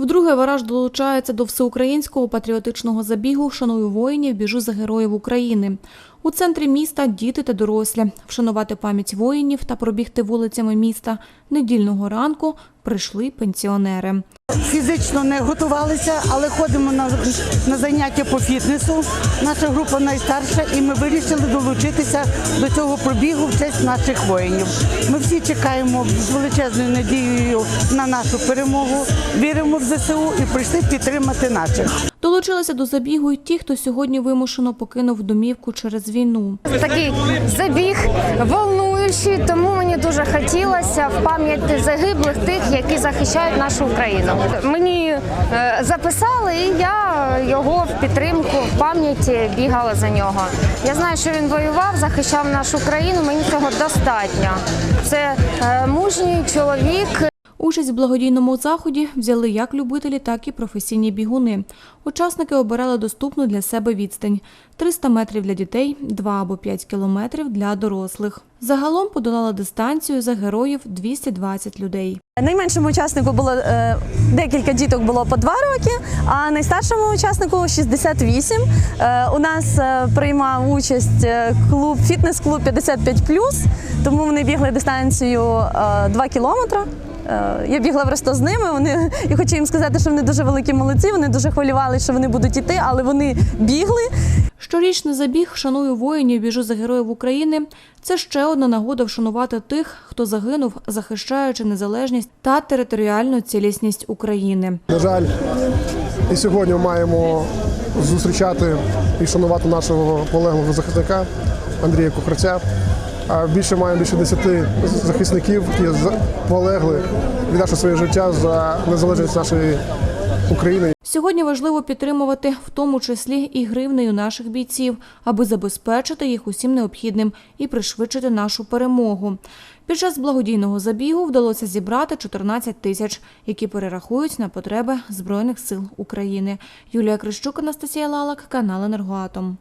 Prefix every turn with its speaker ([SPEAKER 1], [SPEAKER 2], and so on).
[SPEAKER 1] Вдруге вараж долучається до всеукраїнського патріотичного забігу Шаную воїнів, біжу за героїв України. У центрі міста діти та дорослі. Вшанувати пам'ять воїнів та пробігти вулицями міста недільного ранку прийшли пенсіонери.
[SPEAKER 2] Фізично не готувалися, але ходимо на, на заняття по фітнесу. Наша група найстарша, і ми вирішили долучитися до цього пробігу в честь наших воїнів. Ми всі чекаємо з величезною надією на нашу перемогу, віримо в ЗСУ і прийшли підтримати наших.
[SPEAKER 1] Долучилися до забігу й ті, хто сьогодні вимушено покинув домівку через війну.
[SPEAKER 3] такий забіг волнуючий, тому мені дуже хотілося в пам'ять загиблих тих, які захищають нашу Україну. Мені е, записали, і я його в підтримку в пам'яті бігала за нього. Я знаю, що він воював, захищав нашу країну. Мені цього достатньо. Це е, мужній чоловік.
[SPEAKER 1] Участь в благодійному заході взяли як любителі, так і професійні бігуни. Учасники обирали доступну для себе відстань – 300 метрів для дітей, 2 або 5 кілометрів для дорослих. Загалом подолали дистанцію за героїв 220 людей.
[SPEAKER 4] Найменшому учаснику було е, декілька діток було по два роки, а найстаршому учаснику 68. Е, у нас е, приймав участь клуб фітнес-клуб 55+, тому вони бігли дистанцію е, 2 кілометри. Е, Я бігла просто з ними. Вони і хочу їм сказати, що вони дуже великі молодці. Вони дуже хвилювалися, що вони будуть іти, але вони бігли.
[SPEAKER 1] Щорічний забіг «Шаную воїнів, біжу за героїв України» – це ще одна нагода вшанувати тих, хто загинув, захищаючи незалежність та територіальну цілісність України.
[SPEAKER 5] На жаль, і сьогодні ми маємо зустрічати і шанувати нашого полеглого захисника Андрія Кухарця. А більше маємо більше 10 захисників, які полегли, віддавши своє життя за незалежність нашої України.
[SPEAKER 1] Сьогодні важливо підтримувати в тому числі і гривнею наших бійців, аби забезпечити їх усім необхідним і пришвидшити нашу перемогу. Під час благодійного забігу вдалося зібрати 14 тисяч, які перерахують на потреби Збройних сил України. Юлія Крищук, Анастасія Лалак, канал Енергоатом.